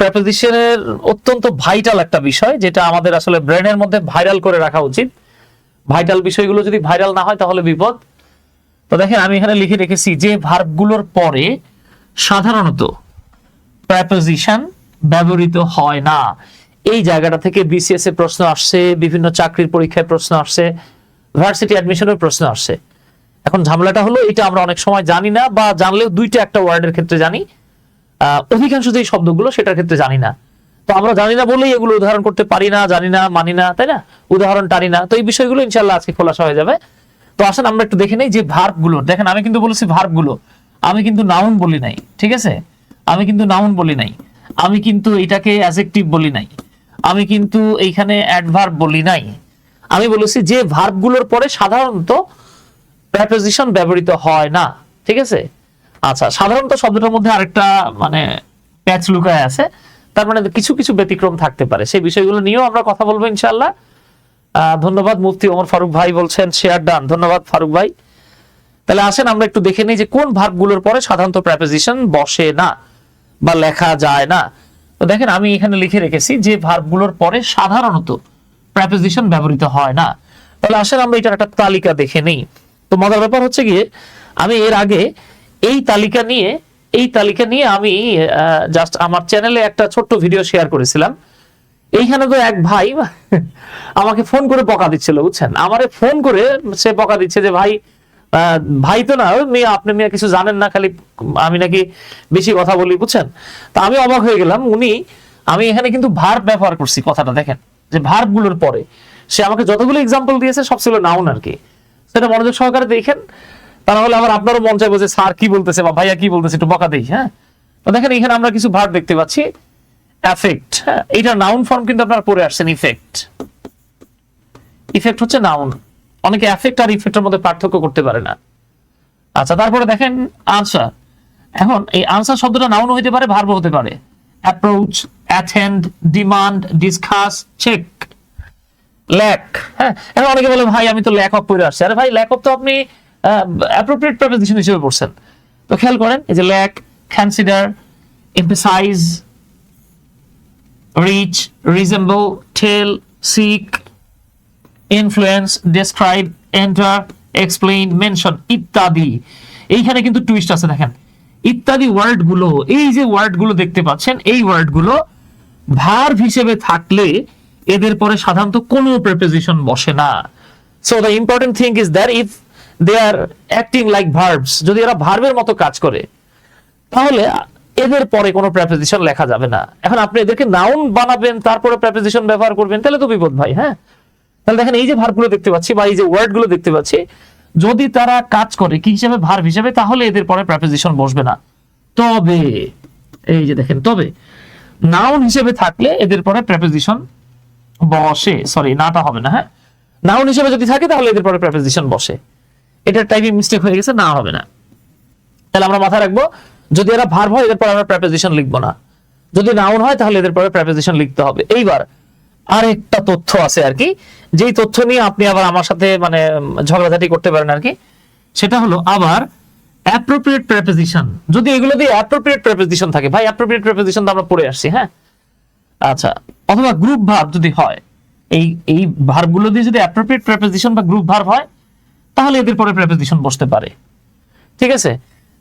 প্রেপোজিশনের অত্যন্ত ভাইটাল একটা বিষয়, যেটা আমাদের আসলে ব্রেনের মধ্যে ভাইরাল করে রাখা উচিত। ভাইটাল বিষয়গুলো যদি ভাইরাল না হয়, তাহলে বিপদ। তো দেখেন, আমি এখানে লিখে রেখেছি যে ভার্বগুলোর পরে সাধারণত প্রেপোজিশন ব্যবহৃত হয় না। এই জায়গাটা থেকে বিসিএস এ প্রশ্ন আসছে, বিভিন্ন চাকরির পরীক্ষায় প্রশ্ন আসছে ভার্সিটি অ্যাডমিশনের প্রশ্ন আসছে। এখন ঝামেলাটা হলো, এটা আমরা অনেক সময় জানি না, বা জানলেও দুইটা একটা ওয়ার্ডের ক্ষেত্রে জানি। অধিকাংশ যে শব্দগুলো সেটার ক্ষেত্রে জানি না। তো আমরা জানি না বলেই এগুলো উদাহরণ করতে পারি না, জানি না, মানি না, তাই না? উদাহরণ টানি না। তো এই বিষয়গুলো ইনশাল্লাহ আজকে খোলাসা হয়ে যাবে। তো আসেন আমরা একটু দেখে নেই যে ভার্বগুলো দেখেন, আমি কিন্তু বলেছি ভার্বগুলো আমি কিন্তু নাউন বলি নাই, ঠিক আছে? আমি কিন্তু নাউন বলি নাই। আমি কিন্তু এটাকে অ্যাজেক্টিভ বলি নাই। আমি কিন্তু এইখানে অ্যাডভার্ব বলি নাই। আমি বলেছি যে ভার্বগুলোর পরে সাধারণত প্রেপোজিশন ব্যবহৃত হয় না, ঠিক আছে? আচ্ছা সাধারণত শব্দটার মধ্যে আরেকটা মানে প্যাচ লুকায় আছে। তার মানে কিছু কিছু ব্যতিক্রম থাকতে পারে। সেই বিষয়গুলো নিয়েও আমরা কথা বলব ইনশাআল্লাহ। আহ, ধন্যবাদ মুফতি ওমর ফারুক ভাই বলছেন শেয়ার ডান ধন্যবাদ ফারুক ভাই। তাহলে আসেন আমরা একটু দেখে নিই যে কোন ভার্বগুলোর পরে সাধারণত প্রেপোজিশন বসে না বা লেখা যায় না। তো দেখেন আমি এখানে লিখে রেখেছি যে ভার্বগুলোর পরে সাধারণত প্রেপোজিশন ব্যবহৃত হয় না। তাহলে আসেন আমরা এটার একটা তালিকা দেখে নিই। তো মজার ব্যাপার হচ্ছে গিয়ে আমি এর আগে এই তালিকা নিয়ে, এই তালিকা নিয়ে আমি জাস্ট আমার চ্যানেলে একটা ছোট্ট ভিডিও শেয়ার করেছিলাম। এইখানে তো এক ভাই আমাকে ফোন করে বকা দিচ্ছিল, বুঝছেন? আমারে ফোন করে সে বকা দিচ্ছে যে, ভাই ভাই তো না মেয়ে, আপনি মেয়ে কিছু জানেন না, খালি আমি নাকি বেশি কথা বলি, বুঝছেন? তা আমি অবাক হয়ে গেলাম, উনি, আমি এখানে কিন্তু ভার্ব ব্যবহার করছি কথাটা, দেখেন, যে ভার্বগুলোর পরে। সে আমাকে যতগুলো এক্সাম্পল দিয়েছে, সব ছিল নাউন আর কি। সেটা মনোযোগ সহকারে দেখেন তা নাহলে আবার আপনারও মন চাইব যে স্যার কি বলতেছে বা ভাইয়া কি বলতেছে, একটু বকা দেই হ্যাঁ? তো দেখেন, এখানে আমরা কিছু ভার্ব দেখতে পাচ্ছি অ্যাফেক্ট হ্যাঁ? এটা নাউন ফর্ম কিন্তু আপনারা পড়ে আসছেন ইফেক্ট ইফেক্ট হচ্ছে নাউন অনেকে এফেক্ট আর ইফেক্টের মধ্যে পার্থক্য করতে পারে না। আচ্ছা তারপরে দেখেন আনসার এখন এই আনসার শব্দটা নাউন হতে পারে ভার্ব হতে পারে। Approach attend demand discuss check lack হ্যাঁ? এখন অনেকে বলে, ভাই, আমি তো ল্যাক অফ পড়ে আসছি। আরে ভাই ল্যাক অফ তো আপনি অ্যাপ্রোপ্রিয়েট প্রেপোজিশন হিসেবে পড়ছেন। তো খেয়াল করেন, এই যে lack consider emphasize reach resemble tell seek influence describe enter explain mention ইত্যাদি। এইখানে কিন্তু টুইস্ট আছে, দেখেন। ইত্যাদি ওয়ার্ডগুলো এই যে ওয়ার্ডগুলো দেখতে পাচ্ছেন, এই ওয়ার্ডগুলো ভার্ব হিসেবে থাকলে এদের পরে সাধারণত কোনো প্রেপোজিশন বসে না। So the important thing is that if they are acting like verbs যদি এরা ভার্বের মতো কাজ করে, তাহলে এদের পরে কোনো প্রেপোজিশন লেখা যাবে না। এখন আপনি এদেরকে নাউন বানাবেন, তারপরে প্রেপোজিশন ব্যবহার করবেন, তাহলে তো বিপদ ভাই হ্যাঁ? তাহলে দেখেন এই যে ভার্বগুলো দেখতে পাচ্ছি বা এই যে ওয়ার্ডগুলো দেখতে পাচ্ছি, যদি তারা কাজ করে কি হিসাবে? ভার্ব হিসাবে, তাহলে এদের পরে প্রেপোজিশন বসবে না। তবে, এই যে দেখেন, তবে নাউন হিসেবে থাকলে এদের পরে প্রেপোজিশন বসে। সরি নাটা হবে না হ্যাঁ? নাউন হিসেবে যদি থাকে, তাহলে এদের পরে প্রেপোজিশন বসে। এটা টাইপিং মিস্টেক হয়ে গেছে, না হবে না। তাহলে আমরা মাথায় রাখব, যদি এরা ভার্ব হয়, এদের পরে আমরা প্রেপোজিশন লিখব না। যদি নাউন হয়, তাহলে এদের পরে প্রেপোজিশন লিখতে হবে। এইবার আরেকটা তথ্য আছে আর কি, যেই তথ্য নিয়ে আপনি আবার আমার সাথে মানে ঝগড়াঝাটি করতে পারেন আর কি, সেটা হলো আবার অ্যাপ্রোপ্রিয়েট প্রেপোজিশন যদি এগুলো দিয়ে অ্যাপ্রোপ্রিয়েট প্রেপোজিশন থাকে, ভাই অ্যাপ্রোপ্রিয়েট প্রেপোজিশন তো আমরা পড়ে আসছি হ্যাঁ? আচ্ছা অথবা গ্রুপ ভার্ব যদি হয়, এই এই ভার্বগুলো দিয়ে যদি অ্যাপ্রোপ্রিয়েট প্রেপোজিশন বা গ্রুপ ভার্ব হয় তাহলে এদের পরে প্রেপোজিশন বসতে পারে। ঠিক আছে?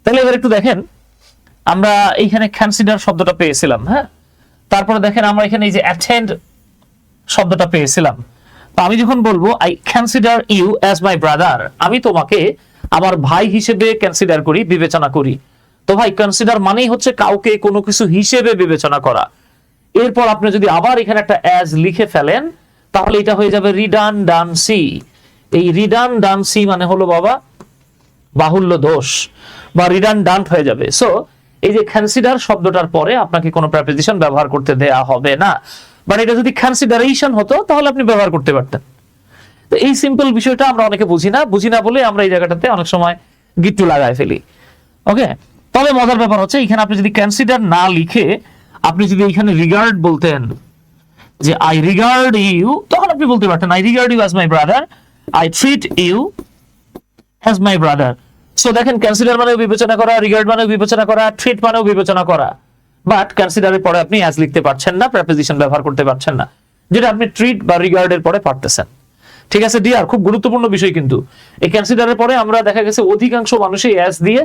তাহলে এবার একটু দেখেন, আমরা এইখানে কনসিডার শব্দটা পেয়েছিলাম হ্যাঁ? তারপরে দেখেন আমরা এখানে এই যে অ্যাটেন্ড শব্দটা পেয়েছিলাম। তো আমি যখন বলব I consider you as my brother আমি তোমাকে আমার ভাই হিসেবে কনসিডার করি, বিবেচনা করি। তো ভাই কনসিডার মানেই হচ্ছে কাউকে কোনো কিছু হিসেবে বিবেচনা করা। এরপর আপনি যদি আবার এখানে একটা অ্যাজ লিখে ফেলেন, তাহলে এটা হয়ে যাবে রিডান ডানসি এই রিডান ডানসি মানে হলো বাবা বাহুল্য দোষ বা রিডান্ডান্ট হয়ে যাবে। সো এই যে কনসিডার শব্দটার পরে আপনাকে কোনো প্রেপোজিশন ব্যবহার করতে দেয়া হবে না। বাট এটা যদি কনসিডারেশন হতো, তাহলে আপনি ব্যবহার করতে পারতেন। তো এই সিম্পল বিষয়টা আমরা অনেকে বুঝি না। বুঝি না বলে আমরা এই জায়গাটাতে অনেক সময় গিট্টু লাগায় ফেলি। ওকে তবে মজার ব্যাপার হচ্ছে, এখানে আপনি যদি কনসিডার না লিখে আপনি যদি এখানে রিগার্ড বলতেন যে আই রিগার্ড ইউ তখন আপনি বলতে পারতেন I regard you as my brother I treat you has my brother so দেখেন কনসিডার মানেও বিবেচনা করা রিগার্ড মানেও বিবেচনা করা ট্রিট মানেও বিবেচনা করা। বাট কনসিডারের পরে আপনি অ্যাজ লিখতে পারছেন না প্রেপোজিশন ব্যবহার করতে পারছেন না, যেটা আপনি ট্রিট বা রিগার্ডের পরে পারতেছেন। ঠিক আছে ডিয়ার খুব গুরুত্বপূর্ণ বিষয় কিন্তু। এই কনসিডারের পরে আমরা দেখা গেছে অধিকাংশ মানুষই অ্যাজ দিয়ে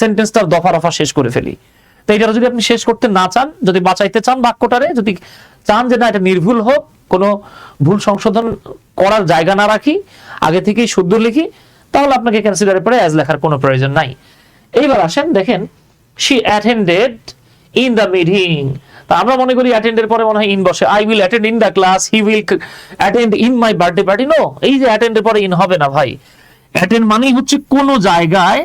সেন্টেন্সটার দফা রফা শেষ করে ফেলি। তো এটা যদি আপনি শেষ করতে না চান, যদি বাঁচাইতে চান বাক্যটারে, যদি চান যে না, এটা নির্ভুল হোক কোনো ভুল সংশোধন করার জায়গা না রাখি, আগে থেকেই শুদ্ধ লিখি, তাহলে আপনাকে কনসিডারের পরে অ্যাজ লেখার কোনো প্রয়োজন নাই। এইবার আসেন, দেখেন she attended in the meeting তা আমরা মনে করি অ্যাটেন্ডের পরে মনে হয় ইন বসে। I will attend in the class he will attend in my birthday party no এই যে অ্যাটেন্ডের পরে ইন হবে না ভাই। অ্যাটেন্ড মানেই হচ্ছে কোনো জায়গায়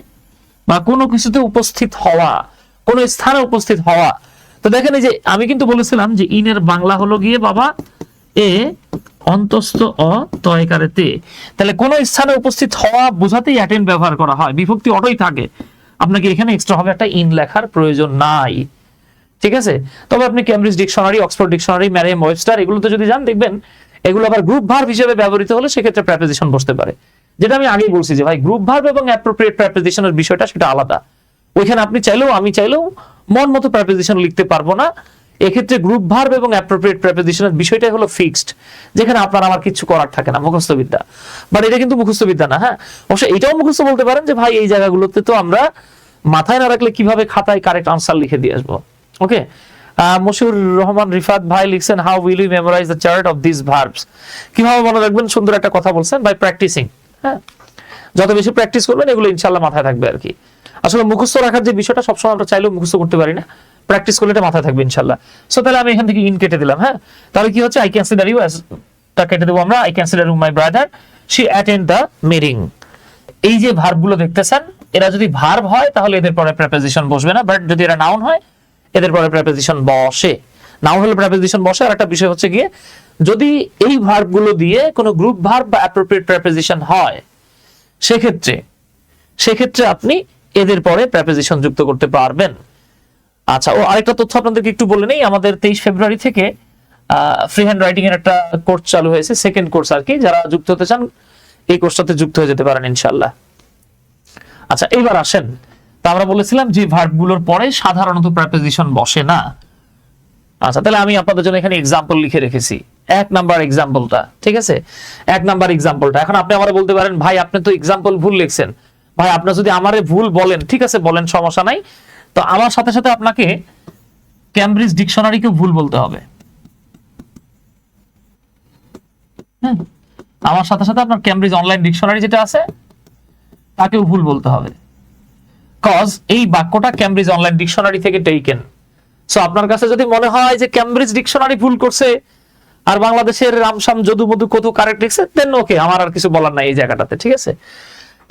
বা কোনো কিছুতে উপস্থিত হওয়া, কোনো স্থানে উপস্থিত হওয়া। তো দেখেন এই যে আমি কিন্তু বলেছিলাম যে ইনের বাংলা হলো গিয়ে বাবা এ অন্তস্থ অ তয়কারে তে তাহলে কোন স্থানে উপস্থিত হওয়া বোঝাতেই অ্যাটেন্ড ব্যবহার করা হয়। বিভক্তি অটোই থাকে। আপনাকে এখানে এক্সট্রা হবে একটা ইন লেখার প্রয়োজন নাই। ঠিক আছে? তবে আপনি Cambridge dictionary Oxford dictionary Merriam Webster এগুলোতে যদি যান, দেখবেন এগুলো আবার গ্রুপ ভার্ব হিসেবে ব্যবহৃত হলে সেক্ষেত্রে প্রেপোজিশন বসতে পারে। যেটা আমি আগেই বলছি যে ভাই গ্রুপ ভার্ব এবং অ্যাপ্রোপ্রিয়েট প্রেপোজিশনের বিষয়টা সেটা আলাদা। ওইখানে আপনি চাইলেও, আমি চাইলেও মন মতো প্রেপোজিশন লিখতে পারব না। এক্ষেত্রে গ্রুপ ভার্ব এবং অ্যাপ্রোপ্রিয়েট প্রেপোজিশনের বিষয়টাই হলো ফিক্সড যেখানে আপনার আমার কিছু করার থাকে না মুখস্থ বিদ্যা বাট এটা কিন্তু মুখস্থ বিদ্যা না হ্যাঁ? অবশ্য এটাও মুখস্থ বলতে পারেন যে, ভাই, এই জায়গাগুলোতে তো আমরা মাথায় না রাখলে কীভাবে খাতায় কারেক্ট আনসার লিখে দিয়ে আসব? ওকে মশিউর রহমান, রিফাত ভাই লিখছেন how will you memorize the chart of this verbs কীভাবে মনে রাখবেন? সুন্দর একটা কথা বলছেন বাই প্র্যাকটিসিং হ্যাঁ? যত বেশি প্র্যাকটিস করবেন, এগুলো ইনশাল্লাহ মাথায় থাকবে আর কি। আসলে মুখস্থ রাখার যে বিষয়টা, সবসময় আমরা চাইলেও মুখস্থ করতে পারি না। প্র্যাকটিস করলে এটা মাথায় থাকবে ইনশাল্লাহ সো তাহলে আমি এখান থেকে ইন কেটে দিলাম হ্যাঁ? তাহলে কি হচ্ছে? আই কনসিডার ইউ অ্যাজ তা কেটে দেবো আমরা। I consider you my brother she attend the meeting এই যে ভার্বগুলো দেখতেছেন, এরা যদি ভার্ব হয়, তাহলে এদের পরে প্রেপোজিশন বসবে না। বাট যদি এরা নাউন হয়, এদের পরে প্রেপোজিশন বসে। নাউন হলে প্রেপোজিশন বসে। আর একটা বিষয় হচ্ছে গিয়ে, যদি এই ভার্বগুলো দিয়ে কোনো গ্রুপ ভার্ব বা অ্যাপ্রোপ্রিয়েট প্রেপোজিশন হয়, সেক্ষেত্রে সেক্ষেত্রে আপনি এদের পরে প্রেপোজিশন যুক্ত করতে পারবেন। আচ্ছা ও আরেকটা তথ্য আপনাদেরকে একটু বলে নেই। আমাদের তেইশ ফেব্রুয়ারি থেকে ফ্রি হ্যান্ড রাইটিং এর একটা কোর্স চালু হয়েছে সেকেন্ড কোর্স আর কি। যারা যুক্ত হতে চান, এই কোর্সটাতে যুক্ত হয়ে যেতে পারেন ইনশাল্লাহ আচ্ছা এইবার আসেন। তা আমরা বলেছিলাম যে ভার্বগুলোর পরে সাধারণত প্রেপোজিশন বসে না। আচ্ছা তাহলে আমি আপনাদের জন্য এখানে এক্সাম্পল লিখে রেখেছি। এক নাম্বার এক্সাম্পলটা ঠিক আছে? এক নাম্বার এক্সাম্পলটা এখন আপনি আমারে বলতে পারেন, ভাই, আপনি তো এক্সাম্পল ভুল লিখছেন। ভাই আপনি যদি আমারে ভুল বলেন, ঠিক আছে, বলেন, সমস্যা নাই। তো আমার সাথে সাথে আপনাকে ক্যামব্রিজ ডিকশনারিকে ভুল বলতে হবে। হ্যাঁ আমার সাথে সাথে আপনার ক্যামব্রিজ অনলাইন ডিকশনারি যেটা আছে, তাকেও ভুল বলতে হবে। কজ এই বাক্যটা ক্যামব্রিজ অনলাইন ডিকশনারি থেকে টেকেন সো আপনার কাছে যদি মনে হয় যে ক্যামব্রিজ ডিকশনারি ভুল করছে, আর বাংলাদেশের রামসাম যদু মধু কত কারেক্ট লিখছে দেন ওকে আমার আর কিছু বলার নাই এই জায়গাটাতে, ঠিক আছে?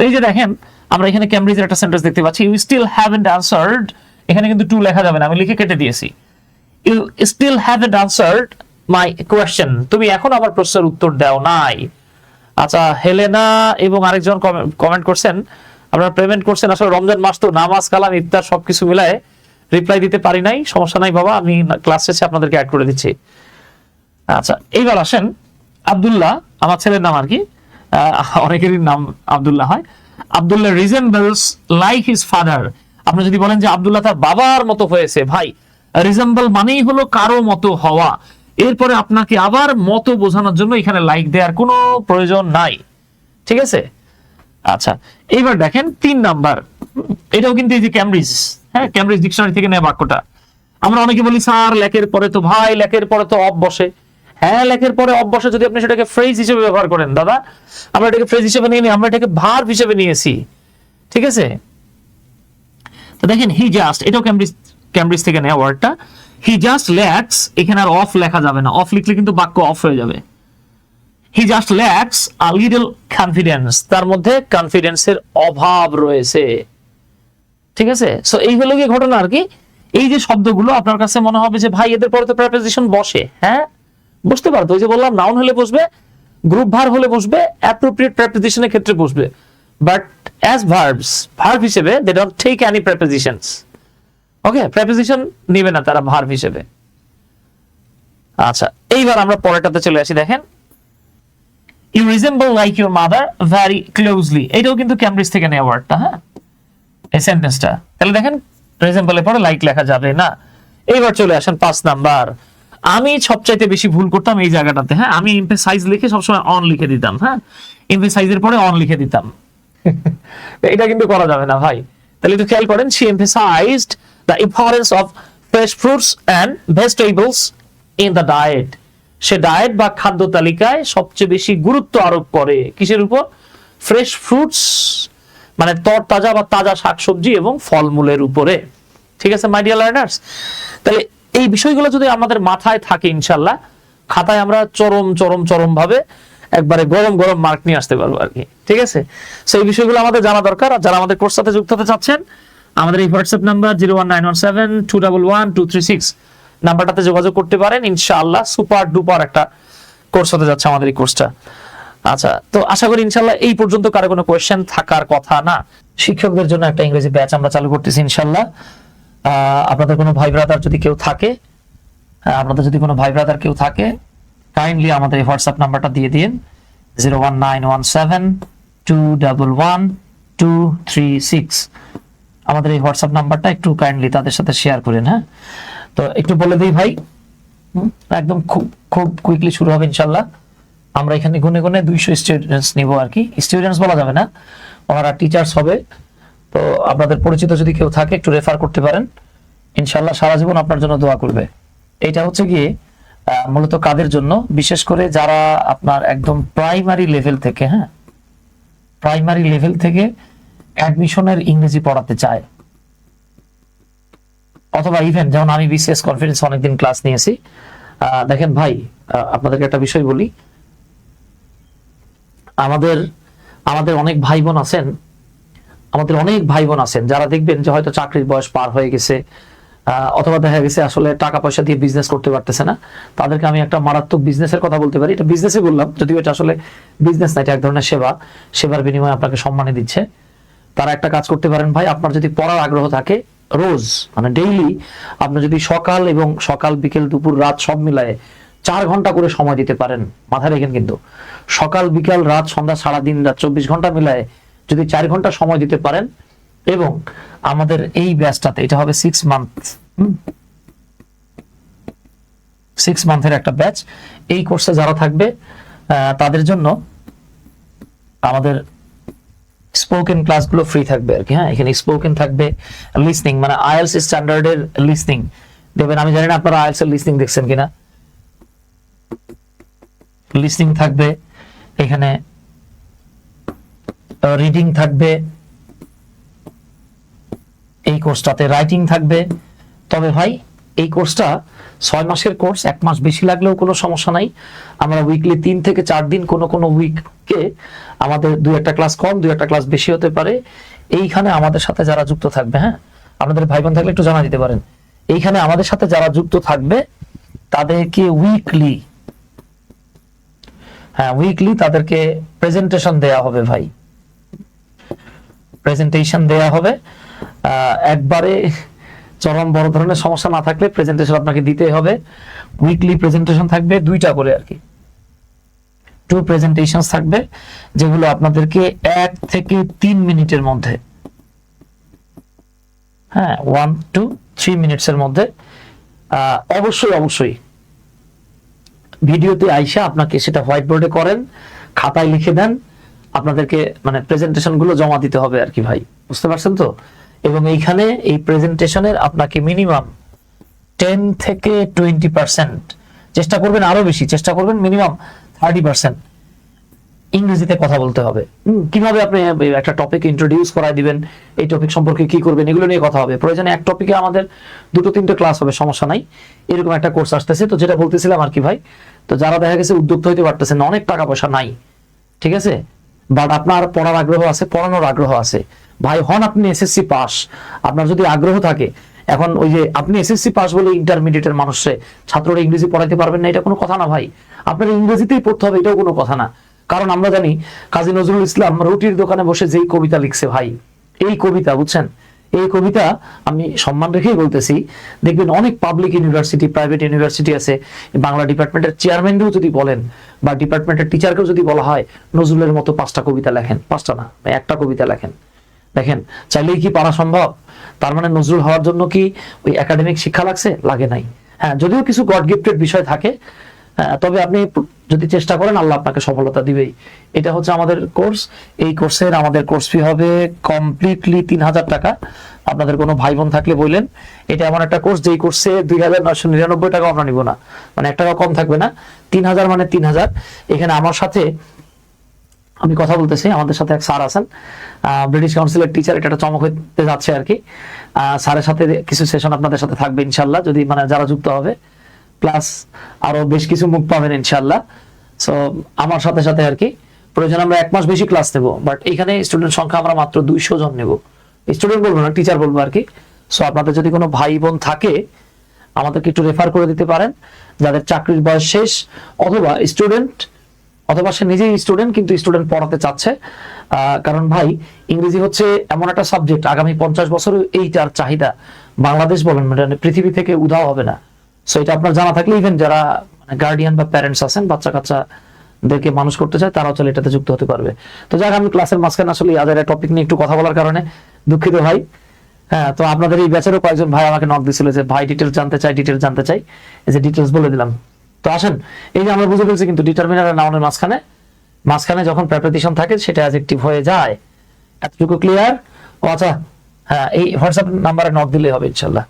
এই যে দেখেন আমরা এখানে ক্যামব্রিজের একটা সেন্টেন্স দেখতে পাচ্ছি ইউ স্টিল হ্যাভেন্ট আনসার্ড এখানে কিন্তু টু লেখা যাবে না, আমি লিখে কেটে দিয়েছি। You still haven't answered my question তুমি এখন আমার প্রশ্নের উত্তর দাও নাই। আচ্ছা হেলেনা এবং আরেকজন কমেন্ট করছেন, আপনারা পেমেন্ট করছেন, আসলে রমজান মাস তো নামাজ, কালাম, ইফতার সবকিছু মিলায় রিপ্লাই দিতে পারি নাই, সমস্যা নাই বাবা, আমি ক্লাস শেষে আপনাদেরকে অ্যাড করে দিচ্ছি। আচ্ছা এইবার আসেন আব্দুল্লাহ, আমার ছেলের নাম আর কি অনেকেরই নাম আব্দুল্লাহ হয়। Abdullah resembles like his father. আপনি যদি বলেন যে আব্দুল্লাহ তার বাবার মতো হয়েছে, ভাই, রিজেম্বল মানেই হলো কারও মতো হওয়া। এরপরে আপনাকে আবার মতো বোঝানোর জন্য এখানে লাইক দেওয়ার কোনো প্রয়োজন নাই। ঠিক আছে? আচ্ছা এইবার দেখেন তিন নাম্বার। এটাও কিন্তু এই যে ক্যামব্রিজ হ্যাঁ ক্যামব্রিজ ডিকশনারি থেকে নেওয়া বাক্যটা। আমরা অনেকে বলি, স্যার লেখের পরে তো ভাই লেখের পরে তো অফ বসে। হ্যাঁ লেখের পরে অফ বসে যদি আপনি সেটাকে ফ্রেজ হিসেবে ব্যবহার করেন, দাদা, আমরা এটাকে ফ্রেজ হিসেবে নিয়ে আমরা এটাকে ভার্ব হিসেবে নিয়েছি। ঠিক আছে? তো দেখেন হি জাস্ট এটাও ক্যামব্রিজ ক্যামব্রিজ থেকে নেওয়া ওয়ার্ডটা হি জাস্ট ল্যাক্স এখানে আর অফ লেখা যাবে না। অফ লিখলে কিন্তু বাক্য অফ হয়ে যাবে। He just lacks a little confidence তার মধ্যে কনফিডেন্সের অভাব রয়েছে। ঠিক আছে? সো এই হলো গিয়ে ঘটনা আর কি। এই যে শব্দগুলো, আপনার কাছে মনে হবে যে, ভাই, এদের পরে তো প্রেপোজিশন বসে। হ্যাঁ? বসতে পারতো। ওই যে বললাম নাউন হলে বসবে গ্রুপ ভার হলে বসবে অ্যাপ্রোপ্রিয়েট প্রেপোজিশনের ক্ষেত্রে বসবে। বাট অ্যাজ ভার্বস ভার্ব হিসেবে they don't take any prepositions okay preposition নেবে না তারা ভার্ব হিসেবে। আচ্ছা এইবার আমরা পরেরটাতে চলে আসি, দেখেন। You resemble like your mother very closely এটাও কিন্তু ক্যামব্রিজ থেকে নেওয়া ওয়ার্ডটা হ্যাঁ? এই সেন্টেন্সটা তাহলে দেখেন রিজেম্বলের পরে লাইক লেখা যাবে না। এইবার চলে আসেন পাঁচ নাম্বার। আমি সবচাইতে বেশি ভুল করতাম এই জায়গাটাতে হ্যাঁ? আমি এমফেসাইজ লিখে সবসময় অন লিখে দিতাম হ্যাঁ? এমফেসাইজের পরে অন লিখে দিতাম। এটা কিন্তু করা যাবে না ভাই। তাহলে একটু খেয়াল করেন, she emphasized the importance of fresh fruits and vegetables in the diet say diet বা খাদ্য তালিকায় সবচেয়ে বেশি গুরুত্ব আরোপ করে। কিসের উপর? ফ্রেশ ফ্রুটস মানে তরতাজা বা তাজা শাকসবজি এবং ফলমূলের উপরে। ঠিক আছে মাই ডিয়ার লার্নার্স তাহলে এই বিষয়গুলো যদি আমাদের মাথায় থাকে ইনশাল্লাহ, খাতায় আমরা চরম চরম চরম ভাবে একবারে গরম গরম মার্ক নিয়ে আসতে পারব আর কি। ঠিক আছে? সো এই বিষয়গুলো আমাদের জানা দরকার। আর যারা আমাদের কোর্স সাথে যুক্ত হতে চাচ্ছেন, আমাদের এই WhatsApp number zero one nine one seven two double one two three six নাম্বারটাতে যোগাযোগ করতে পারেন। ইনশাআল্লাহ সুপার ডুপার একটা কোর্স হতে যাচ্ছে আমাদের এই কোর্সটা আচ্ছা তো আশা করি ইনশাল্লাহ এই পর্যন্ত কারও কোনো কোয়েশ্চেন থাকার কথা না। শিক্ষকদের জন্য একটা ইংরেজি ব্যাচ আমরা চালু করতেছি ইনশাল্লাহ আপনাদের কোনো ভাই ব্রাদার যদি কেউ থাকে আপনাদের যদি কোনো ভাই ব্রাদার কেউ থাকে কাইন্ডলি আমাদের এই হোয়াটসঅ্যাপ নাম্বারটা দিয়ে দিন। Zero one nine one seven two double one two three six আমাদের এই হোয়াটসঅ্যাপ নাম্বারটা একটু কাইন্ডলি তাদের সাথে শেয়ার করেন হ্যাঁ? তো একটু বলে দিই ভাই একদম খুব খুব কুইকলি শুরু হবে ইনশাল্লাহ আমরা এখানে গুনে গুনে দুইশো স্টুডেন্টস নিব আর কি। স্টুডেন্টস বলা যাবে না, ওনারা টিচার্স হবে। তো আপনাদের পরিচিত যদি কেউ থাকে, একটু রেফার করতে পারেন। ইনশাল্লাহ সারা জীবন আপনার জন্য দোয়া করবে। এটা হচ্ছে গিয়ে মূলত কাদের জন্য? বিশেষ করে যারা আপনার একদম প্রাইমারি লেভেল থেকে হ্যাঁ? প্রাইমারি লেভেল থেকে অ্যাডমিশনের ইংরেজি পড়াতে চায়। অথবা ইভেন যেমন আমি বিসিএস কনফারেন্স অনেকদিন ক্লাস নিয়েছি। দেখেন ভাই আপনাদেরকে একটা বিষয় বলি। আমাদের আমাদের অনেক ভাই বোন আছেন আমাদের অনেক ভাই বোন আছেন, যারা দেখবেন যে হয়তো চাকরির বয়স পার হয়ে গেছে অথবা দেখা গেছে আসলে টাকা পয়সা দিয়ে বিজনেস করতে পারতেছে না, তাদেরকে আমি একটা মারাত্মক বিজনেসের কথা বলতে পারি। এটা বিজনেসে বললাম, যদিও এটা আসলে বিজনেস না, এটা এক ধরনের সেবা। সেবার বিনিময়ে আপনাকে সম্মানে দিচ্ছে। তারা একটা কাজ করতে পারেন, ভাই, আপনার যদি পড়ার আগ্রহ থাকে, রোজ মানে ডেইলি আপনি যদি সকাল এবং সকাল বিকেল দুপুর রাত সব মিলায়ে চার ঘণ্টা করে সময় দিতে পারেন, মাথায় রেখেন কিন্তু। সকাল, বিকাল, রাত, সন্ধ্যা সারা দিন রাত চব্বিশ ঘণ্টা মিলায়ে যদি চার ঘণ্টা সময় দিতে পারেন এবং আমাদের এই ব্যাচটাতে, এটা হবে সিক্স মান্থ সিক্স মান্থের একটা ব্যাচ। এই কোর্সে যারা থাকবে তাদের জন্য আমাদের স্পোকেন ক্লাসগুলো ফ্রি থাকবে আর কি হ্যাঁ? এখানে স্পোকেন থাকবে লিসনিং মানে আইএলস স্ট্যান্ডার্ডের লিসনিং দেখবেন আমি জানি না আপনারা আইএলস এর লিসনিং দেখছেন কিনা। লিসনিং থাকবে, এখানে রিডিং থাকবে। এই কোর্সটাতে রাইটিং থাকবে। তবে ভাই, এই কোর্সটা ছয় মাসের কোর্স এক মাস বেশি লাগলেও কোনো সমস্যা নাই। আমরা উইকলি তিন থেকে চার দিন কোনো কোনো উইককে আমাদের দুই একটা ক্লাস কম, দুই একটা ক্লাস বেশি হতে পারে। এইখানে আমাদের সাথে যারা যুক্ত থাকবে হ্যাঁ? আপনাদের ভাই বোন থাকলে একটু জানা দিতে পারেন। এইখানে আমাদের সাথে যারা যুক্ত থাকবে, তাদেরকে উইকলি হ্যাঁ উইকলি তাদেরকে প্রেজেন্টেশন দেয়া হবে ভাই। প্রেজেন্টেশন দেয়া হবে। একবারে চরম বড় ধরনের সমস্যা না থাকলে প্রেজেন্টেশন আপনাকে দিতে হবে। উইকলি প্রেজেন্টেশন থাকবে দুইটা করে আর কি। টু প্রেজেন্টেশন থাকবে, যেগুলো আপনাদেরকে এক থেকে তিন মিনিটের মধ্যে। হ্যাঁ ওয়ান টু থ্রি মিনিটস এর মধ্যে অবশ্যই অবশ্যই। ভিডিওতে আইসা আপনাকে সেটা হোয়াইট বোর্ডে করেন, খাতায় লিখে দেন। আপনাদেরকে মানে প্রেজেন্টেশনগুলো জমা দিতে হবে আর কি ভাই। বুঝতে পারছেন তো? এবং এইখানে এই প্রেজেন্টেশনের আপনাকে মিনিমাম টেন থেকে টোয়েন্টি পার্সেন্ট চেষ্টা করবেন আরও বেশি চেষ্টা করবেন মিনিমাম থার্টি পার্সেন্ট ইংরেজিতে কথা বলতে হবে। কীভাবে আপনি একটা টপিক ইন্ট্রোডিউস করাই দিবেন এই টপিক সম্পর্কে কি করবেন এগুলো নিয়ে কথা হবে। প্রয়োজনে এক টপিকে আমাদের দুটো তিনটে ক্লাস হবে সমস্যা নাই। এরকম একটা কোর্স আসতেছে তো যেটা বলতেছিলাম আর কি ভাই তো যারা দেখা গেছে উদ্যোক্তা হইতে পারতেছেন না, অনেক টাকা পয়সা নাই ঠিক আছে? বাট আপনার পড়ার আগ্রহ আছে, পড়ানোর আগ্রহ আছে। ভাই, হন আপনি এসএসসি পাস আপনার যদি আগ্রহ থাকে, এখন ওই যে আপনি এসএসসি পাস বলে ইন্টারমিডিয়েটের মানুষে ছাত্ররা ইংরেজি পড়াইতে পারবেন না, এটা কোনো কথা না ভাই। আপনার ইংরেজিতেই পড়তে হবে, এটাও কোনো কথা না। কারণ আমরা জানি, কাজী নজরুল ইসলাম রুটির দোকানে বসে যেই কবিতা লিখছে ভাই, এই কবিতা, বুঝছেন? এই কবিতা আমি সম্মান রেখেই বলতেছি। দেখবেন অনেক পাবলিক ইউনিভার্সিটি প্রাইভেট ইউনিভার্সিটি আছে। বাংলা ডিপার্টমেন্টের চেয়ারম্যানকেও যদি বলেন বা ডিপার্টমেন্টের টিচারকেও যদি বলা হয়, নজরুলের মতো পাঁচটা কবিতা লেখেন। পাঁচটা না, একটা কবিতা লেখেন। দেখেন, চাইলেই কি পারা সম্ভব? তার মানে নজরুল হওয়ার জন্য কি ওই একাডেমিক শিক্ষা লাগছে? লাগে নাই। হ্যাঁ যদিও কিছু গড গিফটেড বিষয় থাকে তবে আপনি যদি চেষ্টা করেন, আল্লাহ আপনাকে সফলতা দিবেই। এটা হচ্ছে আমাদের কোর্স এই কোর্সের আমাদের কোর্স ফি হবে কমপ্লিটলি তিন হাজার টাকা। আপনাদের কোনো ভাই বোন থাকলে বললেন, এটা এমন একটা কোর্স যেই কোর্সে দুই হাজার নয়শো নিরানব্বই টাকা আমরা নিব না। মানে এক টাকা কম থাকবে না। তিন হাজার মানে তিন হাজার। এখানে আমার সাথে, আমি কথা বলতেছি, আমাদের সাথে এক স্যার আছেন। ব্রিটিশ কাউন্সিলের টিচার এটা একটা চমক হতে যাচ্ছে আর কি। স্যারের সাথে কিছু সেশন আপনাদের সাথে থাকবে ইনশাল্লাহ যদি মানে যারা যুক্ত হবে। প্লাস আরও বেশ কিছু মুখ পাবেন ইনশাল্লাহ সো আমার সাথে সাথে আর কি, প্রয়োজন আমরা এক মাস বেশি ক্লাস নেব বাট এখানে স্টুডেন্ট সংখ্যা আমরা মাত্র দুইশো জন নেব। স্টুডেন্ট বলব না টিচার বলব আর কি। সো আপনাদের যদি কোনো ভাই বোন থাকে, আমাদেরকে একটু রেফার করে দিতে পারেন, যাদের চাকরির বয়স শেষ, অথবা স্টুডেন্ট অথবা সে নিজেই স্টুডেন্ট কিন্তু স্টুডেন্ট পড়াতে চাচ্ছে। কারণ ভাই, ইংরেজি হচ্ছে এমন একটা সাবজেক্ট আগামী পঞ্চাশ বছর এইটার চাহিদা বাংলাদেশ বলেন মানে পৃথিবী থেকে উধাও হবে না। সো এটা আপনার জানা থাকলে ইভেন যারা গার্ডিয়ান বা প্যারেন্টস আছেন বাচ্চা কাচ্চাদেরকে মানুষ করতে চায়, তারাও চলে এটাতে যুক্ত হতে পারবে। তো যাক, আমি ক্লাসের মাঝখানে আসলে আদের টপিক নিয়ে একটু কথা বলার কারণে দুঃখিত ভাই। হ্যাঁ তো আপনাদের এই ব্যাচেরও কয়েকজন ভাই আমাকে নক দিছিল যে, ভাই ডিটেলস জানতে চাই ডিটেলস জানতে চাই। এই যে ডিটেলস বলে দিলাম। তো আসেন, এই যে আমরা বুঝে ফেলছি কিন্তু ডিটারমিনার আর নাউনের মাঝখানে মাঝখানে যখন প্রেপারেশন থাকে, সেটা অ্যাজেক্টিভ হয়ে যায়। এতটুকু ক্লিয়ার ও আচ্ছা হ্যাঁ এই হোয়াটসঅ্যাপ নাম্বারে নক দিলেই হবে, ইনশাল্লাহ।